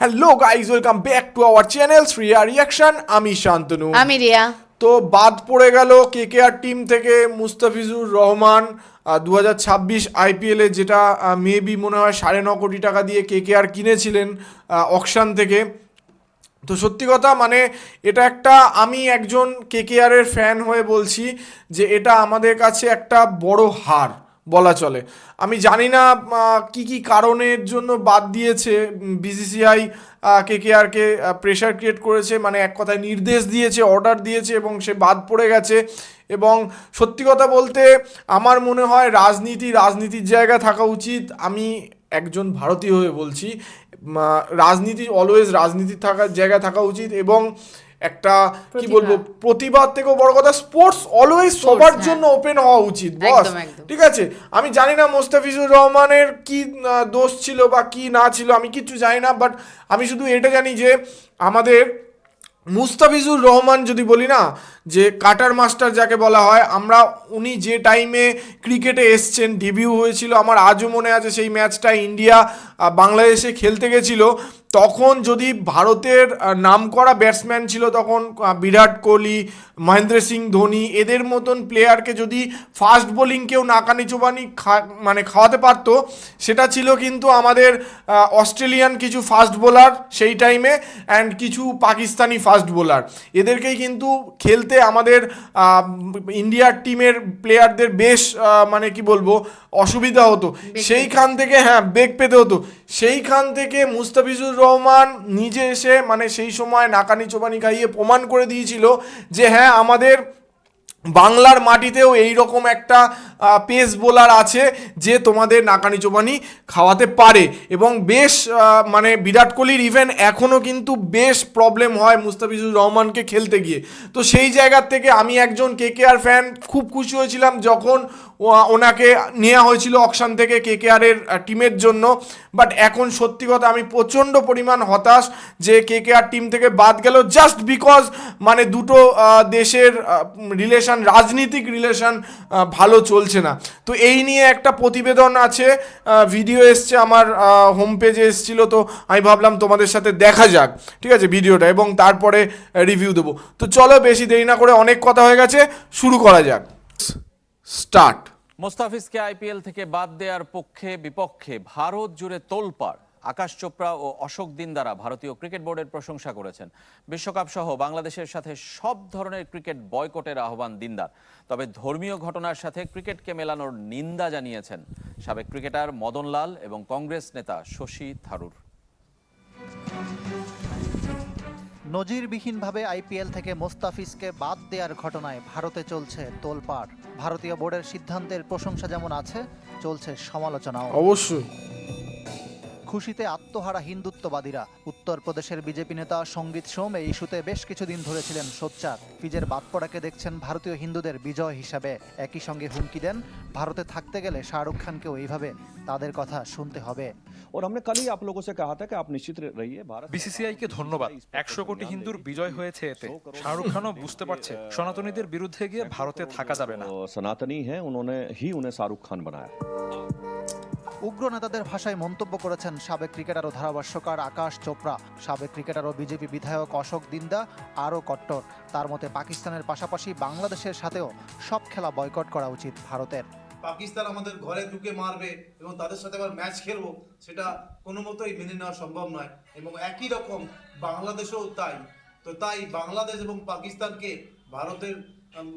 Hello guys welcome back to our channel Shriya reaction আমি শান্তনু। আমি রিয়া। তো বাদ পড়ে গেল কেকেআর টিম থেকে মুস্তাফিজুর রহমান দু হাজার ছাব্বিশ আইপিএলে যেটা মেবি মনে হয় সাড়ে ন কোটি টাকা দিয়ে কে কে আর কিনেছিলেন অকশান থেকে। তো সত্যি কথা মানে এটা একটা আমি একজন কেকেআরের ফ্যান হয়ে বলছি যে এটা আমাদের কাছে একটা বড় হার। বলা চলে। আমি জানি না কি কি কারণের জন্য বাদ দিয়েছে বিসিসিআই কে কে কেকেআরকে প্রেশার ক্রিয়েট করেছে মানে এক কথায় নির্দেশ দিয়েছে অর্ডার দিয়েছে, এবং সে বাদ পড়ে গেছে। এবং সত্যি কথা বলতে, আমার মনে হয় রাজনীতি, রাজনীতির জায়গা থাকা উচিত। আমি একজন ভারতীয় হয়ে বলছি রাজনীতি অলওয়েজ রাজনীতির থাকার জায়গা থাকা উচিত। এবং একটা কি বলব প্রতিবাদ থেকেও বড় কথা স্পোর্টস অলওয়েজ সবার হ্যাঁ। জন্য ওপেন হওয়া উচিত বস। ঠিক আছে আমি জানি না মোস্তাফিজুর রহমানের কি দোষ ছিল বা কি না ছিল আমি কিচ্ছু জানি না বাট আমি শুধু এটা জানি যে আমাদের মুস্তাফিজুর রহমান যদি বলি না যে কাটার মাস্টার যাকে বলা হয় আমরা উনি যে টাইমে ক্রিকেটে এসছেন ডেবিউ হয়েছিল আমার আজও মনে আছে সেই ম্যাচটা ইন্ডিয়া বাংলাদেশে খেলতে গেছিল তখন যদি ভারতের আহ, নামকরা ব্যাটসম্যান ছিল তখন বিরাট কোহলি মহেন্দ্র সিং ধোনি এদের মতন প্লেয়ারকে যদি ফাস্ট বোলিং কেউ নাকানি চোবানি খা মানে খাওয়াতে পারতো সেটা ছিল কিন্তু আমাদের অস্ট্রেলিয়ান কিছু ফাস্ট বোলার সেই টাইমে অ্যান্ড কিছু পাকিস্তানি ফাস্ট বোলার এদেরকেই কিন্তু খেলতে আমাদের ইন্ডিয়ার টিমের প্লেয়ারদের বেশ মানে কি বলব অসুবিধা হতো। সেইখান থেকে হ্যাঁ বেগ পেতে হতো। সেইখান থেকে মুস্তাফিজুর রহমান নিজে এসে মানে সেই সময় নাকানি চোবানি খাইয়ে প্রমাণ করে দিয়েছিল যে হ্যাঁ আমাদের বাংলার মাটিতেও এই রকম একটা পেস বোলার আছে যে তোমাদের নাকানি চোবানি খাওয়াতে পারে। এবং বেশ মানে বিরাট কোহলির ইভেন এখনও কিন্তু বেশ প্রবলেম হয় মুস্তাফিজুর রহমানকে খেলতে গিয়ে। তো সেই জায়গার থেকে আমি একজন কে কে আর ফ্যান খুব খুশি হয়েছিলাম যখন ওনাকে নেওয়া হয়েছিল অকশান থেকে কে কে আরের টিমের জন্য। বাট এখন সত্যি কথা আমি প্রচণ্ড পরিমাণ হতাশ যে কে কে আর টিম থেকে বাদ গেল জাস্ট বিকজ মানে দুটো দেশের রিলেশন রাজনীতিক রিলেশন ভালো চলছে না। তো এই নিয়ে একটা প্রতিবেদন আছে ভিডিও এসছে, আমার হোম পেজে এসছিল, তো আমি ভাবলাম তোমাদের সাথে দেখা যাক, ঠিক আছে ভিডিওটা এবং তারপরে রিভিউ দেবো। তো চলো, বেশি দেরি না করে অনেক কথা হয়ে গেছে, শুরু করা যাক। স্টার্ট মোস্তাফিজকে আইপিএল থেকে বাদ দেওয়ার পক্ষে বিপক্ষে ভারত জুড়ে তোলপাড়। আকাশ চোপড়া ও অশোক দিন দ্বারা ভারতীয় ক্রিকেট বোর্ডের প্রশংসা করেছেন। বিশ্বকাপ সহ বাংলাদেশের সাথে সব ধরনের ক্রিকেট বয়কটের আহ্বান দিনদার। তবে ধর্মীয় ঘটনার সাথে ক্রিকেটকে মেলানোর নিন্দা জানিয়েছেন সাবেক ক্রিকেটার মদন লাল এবং কংগ্রেস নেতা শশী থারুর। নজিরবিহীনভাবে আইপিএল থেকে মোস্তাফিজকে বাদ দেওয়ার ঘটনায় ভারতে চলছে তোলপাড়। ভারতীয় বোর্ডের সিদ্ধান্তের প্রশংসা যেমন আছে চলছে সমালোচনাও। অবশ্যই। খুশিতে আত্মহারা হিন্দুত্ববাদীরা উত্তরপ্রদেশের বিজেপি নেতা সঙ্গীত সোম এই ইস্যুতে বেশ কিছুদিন ধরে ছিলেন সোচ্চার ফিজের বাদ পড়াকে দেখছেন ভারতীয় হিন্দুদের বিজয় হিসাবে একই সঙ্গে হুমকি দেন ভারতে থাকতে গেলে শাহরুখ খানকেও এইভাবে তাদের কথা শুনতে হবে और हमने कल ही आप लोगों से कहा था कि आप निश्चित रहिए भारत বিসিসিআইকে ধন্যবাদ একশো কোটি হিন্দুর বিজয় হয়েছে এতে শাহরুখ খানও বুঝতে পারছে সনাতনীদের বিরুদ্ধে গিয়ে ভারতে থাকা যাবে না अ, सनातनी हैं उन्होंने ही उन्हें शाहरुख खान बनाया উগ্র নেতাদের ভাষায় মন্তব্য করেছেন সাবেক ক্রিকেটার ও ধারাভাষ্যকার আকাশ চোপড়া। সাবেক ক্রিকেটার ও বিজেপি বিধায়ক অশোক দিন্দা, আরও কট্টর। তার মতে পাকিস্তানের পাশাপাশি বাংলাদেশের সাথেও সব খেলা বয়কট করা উচিত ভারতের। পাকিস্তান আমাদের ঘরে ঢুকে মারবে এবং তাদের সাথে আবার ম্যাচ খেলব, সেটা কোনো মতোই মেনে নেওয়া সম্ভব নয়। এবং একই রকম বাংলাদেশেও তাই। তো তাই বাংলাদেশ এবং পাকিস্তানকে ভারতের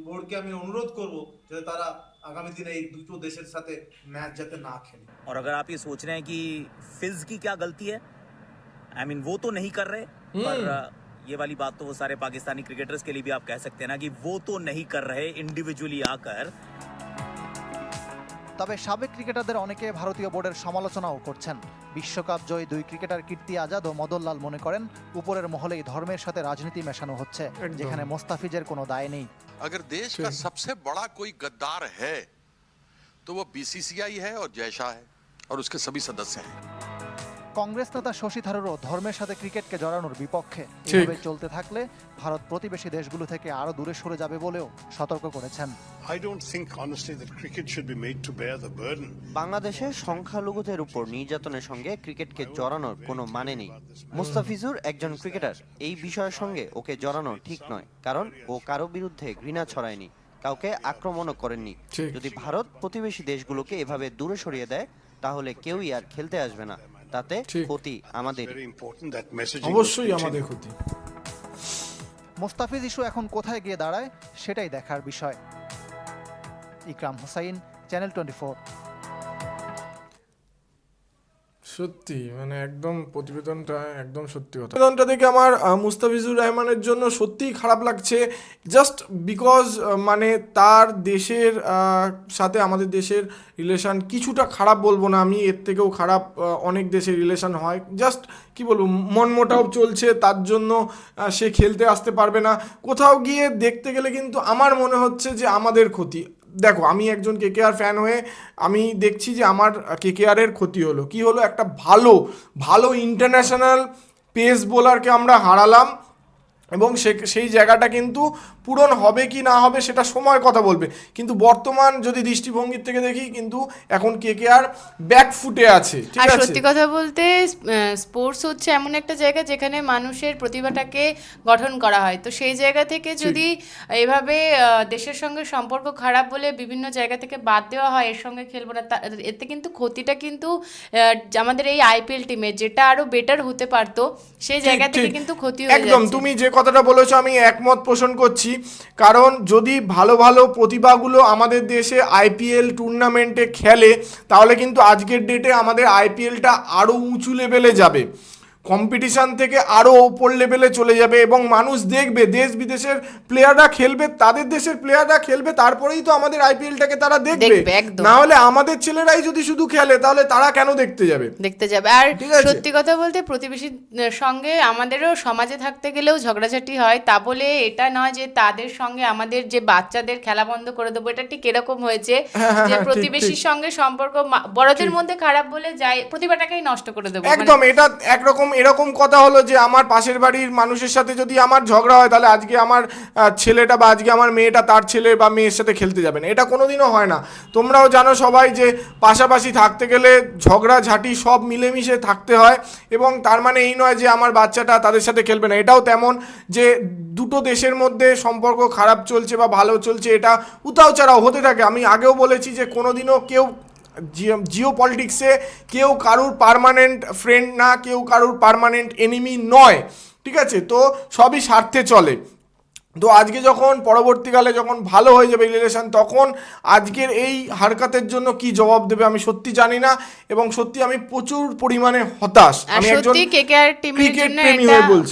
বোর্ডকে আমি অনুরোধ করব যে তারা आगामी दिन एक दूसरे के साथ मैच जाते ना खेले। और अगर आप ये सोच रहे हैं कि फिज की क्या गलती है आई I मीन mean, वो तो नहीं कर रहे हम्म। पर ये वाली बात तो वो सारे पाकिस्तानी क्रिकेटर्स के लिए भी आप कह सकते हैं ना कि वो तो नहीं कर रहे इंडिविजुअली आकर। তবে সাবেক ক্রিকেটারদের অনেকে ভারতীয় বোর্ডের সমালোচনাও করছেন বিশ্বকাপ জয়ী দুই ক্রিকেটার কীর্তি আজাদ ও মদনলাল মনে করেন উপরের মহলেই ধর্মের সাথে রাজনীতি মেশানো হচ্ছে একদম। যেখানে মোস্তাফিজের কোনো দায় নেই अगर देश का सबसे बड़ा कोई गद्दार है तो वो बीसीसीआई है और जयशाह है और उसके सभी सदस्य हैं কংগ্রেস নেতা শশী থারুরও ধর্মের সাথে ক্রিকেটকে জড়ানোর বিপক্ষে। এভাবে চলতে থাকলে ভারত প্রতিবেশী দেশগুলো থেকে আরও দূরে সরে যাবে বলেও সতর্ক করেছেন। I don't think, honestly, that cricket should be made to bear the burden. বাংলাদেশে সংখ্যালঘুদের উপর নির্যাতনের সঙ্গে ক্রিকেটকে জড়ানোর কোনো মানে নেই। মুস্তাফিজুর একজন ক্রিকেটার এই বিষয়ের সঙ্গে ওকে জড়ানো ঠিক নয় কারণ ও কারও বিরুদ্ধে ঘৃণা ছড়ায়নি কাউকে আক্রমণও করেননি। যদি ভারত প্রতিবেশী দেশগুলোকে এভাবে দূরে সরিয়ে দেয় তাহলে কেউই আর খেলতে আসবে না। তাতে ক্ষতি আমাদের। অবশ্যই আমাদের ক্ষতি। মোস্তাফিজ ইস্যু এখন কোথায় গিয়ে দাঁড়ায় সেটাই দেখার বিষয়। ইকরাম হোসাইন চ্যানেল টোয়েন্টি সত্যি মানে একদম প্রতিবেদনটা একদম সত্যি কথা। প্রতিবেদনটা দেখে আমার মুস্তাফিজুর রহমানের জন্য সত্যিই খারাপ লাগছে। জাস্ট বিকজ মানে তার দেশের সাথে আমাদের দেশের রিলেশন কিছুটা খারাপ বলব না আমি, এর থেকেও খারাপ অনেক দেশের রিলেশন হয়। জাস্ট কি বলব মনমোটাও চলছে, তার জন্য সে খেলতে আসতে পারবে না। কোথাও গিয়ে দেখতে গেলে কিন্তু আমার মনে হচ্ছে যে আমাদের ক্ষতি। দেখো, আমি একজন কে কেকেআর ফ্যান হয়ে আমি দেখছি যে আমার কে কেকেআরের ক্ষতি হলো। কি হলো? একটা ভালো ভালো ইন্টারন্যাশনাল পেস বোলারকে আমরা হারালাম। এবং সে সেই জায়গাটা কিন্তু পূরণ হবে কি না হবে সেটা সময় কথা বলবে। কিন্তু বর্তমান যদি দৃষ্টিভঙ্গির থেকে দেখি কিন্তু এখন কেকেআর ব্যাক ফুটে আছে আর সত্যি কথা বলতে স্পোর্টস হচ্ছে এমন একটা জায়গা যেখানে মানুষের প্রতিভাটাকে গঠন করা হয়। তো সেই জায়গা থেকে যদি এভাবে দেশের সঙ্গে সম্পর্ক খারাপ বলে বিভিন্ন জায়গা থেকে বাদ দেওয়া হয় এর সঙ্গে খেলব না এতে কিন্তু ক্ষতিটা কিন্তু আমাদের এই আইপিএল টিমের যেটা আরও বেটার হতে পারতো সেই জায়গা থেকে কিন্তু ক্ষতি একদম তুমি যে কথাটা বলেছ, আমি একমত পোষণ করছি। কারণ যদি ভালো ভালো প্রতিভাগুলো আমাদের দেশে আইপিএল টুর্নামেন্টে খেলে, তাহলে কিন্তু আজকের ডেটে আমাদের আইপিএলটা আরও উঁচু লেভেলে যাবে। কম্পিটিশন থেকে আরও ওপর লেভেলে চলে যাবে এবং মানুষ দেখবে দেশ বিদেশের প্লেয়াররা খেলবে তাদের দেশের প্লেয়াররা খেলবে তারপরেই তো আমাদের আইপিএলটাকে তারা দেখবে। না হলে আমাদের ছেলেরাই যদি শুধু খেলে তাহলে তারা কেন দেখতে যাবে? দেখতে যাবে। আর। সত্যি কথা বলতে প্রতিবেশীর সঙ্গে আমাদেরও সমাজে থাকতে গেলেও ঝগড়াঝাটি হয়। তা বলে এটা নয় যে তাদের সঙ্গে আমাদের যে বাচ্চাদের খেলা বন্ধ করে দেবো এটা ঠিক এরকম হয়েছে হ্যাঁ, হ্যাঁ, যে প্রতিবেশীর সঙ্গে সম্পর্ক বড়দের মধ্যে খারাপ বলে যায় প্রতিভাটাকেই নষ্ট করে দেবো। মানে- একদম এটা একরকম এরকম কথা হলো যে আমার পাশের বাড়ির মানুষের সাথে যদি আমার ঝগড়া হয়, তাহলে আজকে আমার ছেলেটা বা আজকে আমার মেয়েটা তার ছেলে বা মেয়ের সাথে খেলতে যাবে না। এটা কোনোদিনও হয় না। তোমরাও জানো সবাই যে পাশাপাশি থাকতে গেলে ঝগড়া, ঝাঁটি সব মিলেমিশে থাকতে হয় এবং তার মানে এই নয় যে আমার বাচ্চাটা তাদের সাথে খেলবে না। এটাও তেমন যে দুটো দেশের মধ্যে সম্পর্ক খারাপ চলছে বা ভালো চলছে, এটা উতাও চারাও হতে থাকে। আমি আগেও বলেছি যে কোনোদিনও কেউ জিও পলিটিক্সে কেউ কারুর পারমানেন্ট ফ্রেন্ড না, কেউ কারুর পারমানেন্ট এনিমি নয়। ঠিক আছে? তো সবই স্বার্থে চলে। তো আজকে যখন পরবর্তীকালে যখন ভালো হয়ে যাবে রিলেশন তখন আজকের এই হারকাতের জন্য কি জবাব দেবে আমি সত্যি জানি না। এবং সত্যি আমি প্রচুর পরিমাণে হতাশ। আমি একজন কেকেআর টিমের জন্য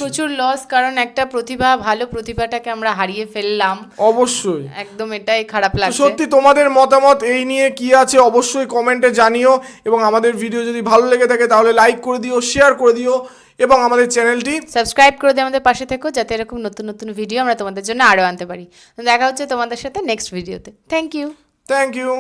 প্রচুর লস কারণ একটা প্রতিভা ভালো প্রতিভাটাকে আমরা হারিয়ে ফেললাম। অবশ্যই। একদম এটাই খারাপ লাগছে। সত্যি তোমাদের মতামত এই নিয়ে কি আছে অবশ্যই কমেন্টে জানিও। এবং আমাদের ভিডিও যদি ভালো লেগে থাকে তাহলে লাইক করে দিও শেয়ার করে দিও। এবং আমাদের চ্যানেলটি সাবস্ক্রাইব করে দিয়ে আমাদের পাশে থেকো যাতে এরকম নতুন নতুন ভিডিও আমরা তোমাদের জন্য আরও আনতে পারি। দেখা হচ্ছে তোমাদের সাথে নেক্সট ভিডিওতে থ্যাংক ইউ থ্যাংক ইউ